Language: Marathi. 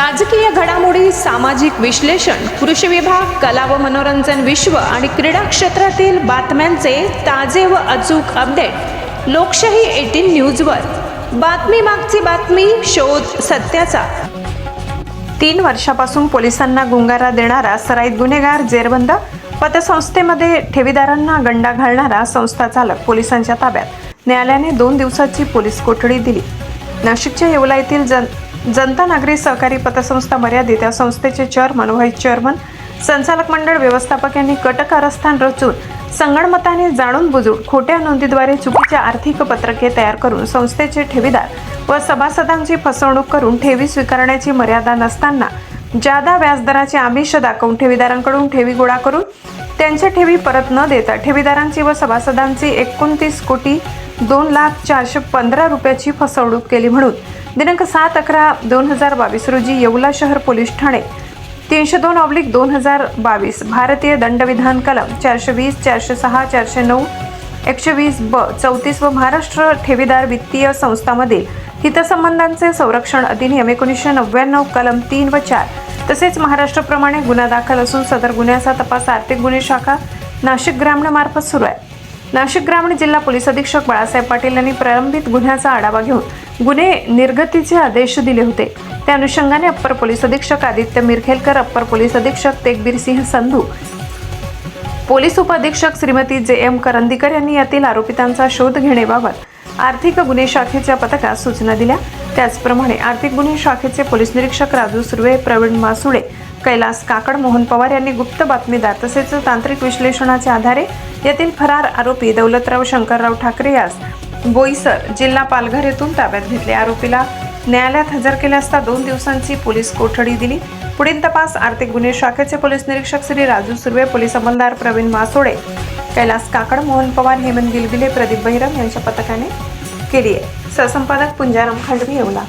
राजकीय घडामोडी सामाजिक विश्लेषण कृषी विभाग कला व मनोरंजन विश्व आणि क्रीडा क्षेत्रातील बातम्यांचे ताजे व अचूक अपडेट लोकशाही एटीन न्यूजवर. बातमी मागची बातमी शोध सत्याचा. तीन वर्षापासून पोलिसांना गुंगारा देणारा सराईत गुन्हेगार जेरबंद पतसंस्थेमध्ये ठेवीदारांना गंडा घालणारा संस्था चालक पोलिसांच्या ताब्यात. न्यायालयाने दोन दिवसाची पोलीस कोठडी दिली. नाशिकच्या येवला येथील जन जनता नागरी सहकारी पतसंस्था मर्यादित या संस्थेचे चेअरमन व्हाईस चेअरमन संचालक मंडळ व्यवस्थापक यांनी कटकारस्थान रचून संगणमताने जाणून बुजून खोट्या नोंदीद्वारे चुकीचे आर्थिक पत्रके तयार करून संस्थेचे ठेवीदार व सभासदांची फसवणूक करून ठेवी स्वीकारण्याची मर्यादा नसताना जादा व्याजदराचे आमिष दाखवून ठेवीदारांकडून ठेवी गोळा करून त्यांच्या ठेवी परत न देता ठेवीदारांची व सभासदांची एकोणतीस कोटी दोन लाख चारशे पंधरा रुपयाची फसवणूक केली म्हणून दिनांक सात अकरा दोन हजार बावीस रोजी येवला शहर पोलीस ठाणे. तीनशे दोन ऑब्लिक दोन हजार बावीस भारतीय दंडविधान कलम चारशे वीस चारशे सहा चारशे नऊ एकशे वीस ब चौतीस व महाराष्ट्र ठेवीदार वित्तीय संस्थांमधील हितसंबंधांचे संरक्षण अधिनियम एकोणीसशे नव्याण्णव कलम तीन व चार तसेच महाराष्ट्राप्रमाणे गुन्हा दाखल असून सदर गुन्ह्याचा तपास आर्थिक गुन्हे शाखा नाशिक ग्रामीणमार्फत सुरू आहे. नाशिक ग्रामीण जिल्हा पोलीस अधीक्षक बाळासाहेब पाटील यांनी प्रलंबित गुन्ह्याचा आढावा घेऊन गुन्हे निर्गतीचे आदेश दिले होते. त्या अनुषंगाने अप्पर पोलीस अधीक्षक आदित्य मिरखेलकर अप्पर पोलीस अधीक्षक तेगबीर सिंह संधू पोलीस उपअधीक्षक श्रीमती जे एम करंदीकर यांनी यातील आरोपितांचा शोध घेण्याबाबत आर्थिक गुन्हे शाखेच्या पथकास सूचना दिल्या. त्याचप्रमाणे आर्थिक गुन्हे शाखेचे पोलीस निरीक्षक राजू सुर्वे प्रवीण मासुळे कैलास काकड मोहन पवार यांनी गुप्त बातमीदार तसेच तांत्रिक विश्लेषणाच्या आधारे यातील फरार आरोपी दौलतराव शंकरराव ठाकरे यास बोईसर जिल्हा पालघर येथून ताब्यात घेतले. आरोपीला न्यायालयात हजर केले असता दोन दिवसांची पोलीस कोठडी दिली. पुढील तपास आर्थिक गुन्हे शाखेचे पोलीस निरीक्षक श्री राजू सुर्वे पोलीस अंमलदार प्रवीण मासोडे कैलास काकड मोहन पवार हेमंत गिलगिले प्रदीप बहिरम यांच्या पथकाने केली आहे. सहसंपादक पुंजाराम खांडवी येवला.